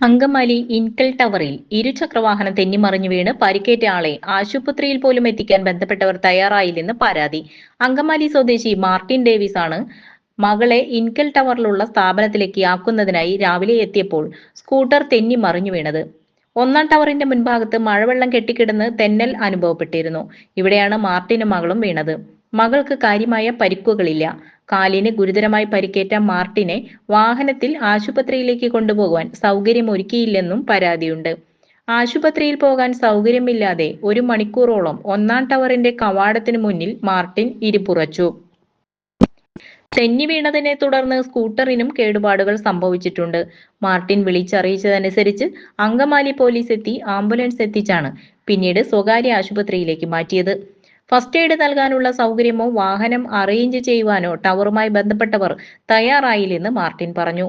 അങ്കമാലി ഇൻകൽ ടവറിൽ ഇരുചക്രവാഹനം തെന്നിമറിഞ്ഞു വീണ് പരിക്കേറ്റ ആളെ ആശുപത്രിയിൽ പോലും എത്തിക്കാൻ ബന്ധപ്പെട്ടവർ തയ്യാറായില്ലെന്ന് പരാതി. അങ്കമാലി സ്വദേശി മാർട്ടിൻ ഡേവിസ് ആണ് മകളെ ഇൻകൽ ടവറിലുള്ള സ്ഥാപനത്തിലേക്ക് ആക്കുന്നതിനായി രാവിലെ എത്തിയപ്പോൾ സ്കൂട്ടർ തെന്നി മറിഞ്ഞു വീണത്. ഒന്നാം ടവറിന്റെ മുൻഭാഗത്ത് മഴവെള്ളം കെട്ടിക്കിടന്ന് തെന്നൽ അനുഭവപ്പെട്ടിരുന്നു. ഇവിടെയാണ് മാർട്ടിനും മകളും വീണത്. മകൾക്ക് കാര്യമായ പരിക്കുകളില്ല. കാലിന് ഗുരുതരമായി പരിക്കേറ്റ മാർട്ടിനെ വാഹനത്തിൽ ആശുപത്രിയിലേക്ക് കൊണ്ടുപോകാൻ സൗകര്യമൊരുക്കിയില്ലെന്നും പരാതിയുണ്ട്. ആശുപത്രിയിൽ പോകാൻ സൗകര്യമില്ലാതെ ഒരു മണിക്കൂറോളം ഒന്നാം ടവറിന്റെ കവാടത്തിന് മുന്നിൽ മാർട്ടിൻ ഇരിപ്പുറച്ചു. തെന്നി വീണതിനെ തുടർന്ന് സ്കൂട്ടറിനും കേടുപാടുകൾ സംഭവിച്ചിട്ടുണ്ട്. മാർട്ടിൻ വിളിച്ചറിയിച്ചതനുസരിച്ച് അങ്കമാലി പോലീസ് എത്തി ആംബുലൻസ് എത്തിച്ചാണ് പിന്നീട് സ്വകാര്യ ആശുപത്രിയിലേക്ക് മാറ്റിയത്. ഫസ്റ്റ് എയ്ഡ് നൽകാനുള്ള സൗകര്യമോ വാഹനം അറേഞ്ച് ചെയ്യുവാനോ ടവറുമായി ബന്ധപ്പെട്ടവർ തയ്യാറായില്ലെന്ന് മാർട്ടിൻ പറഞ്ഞു.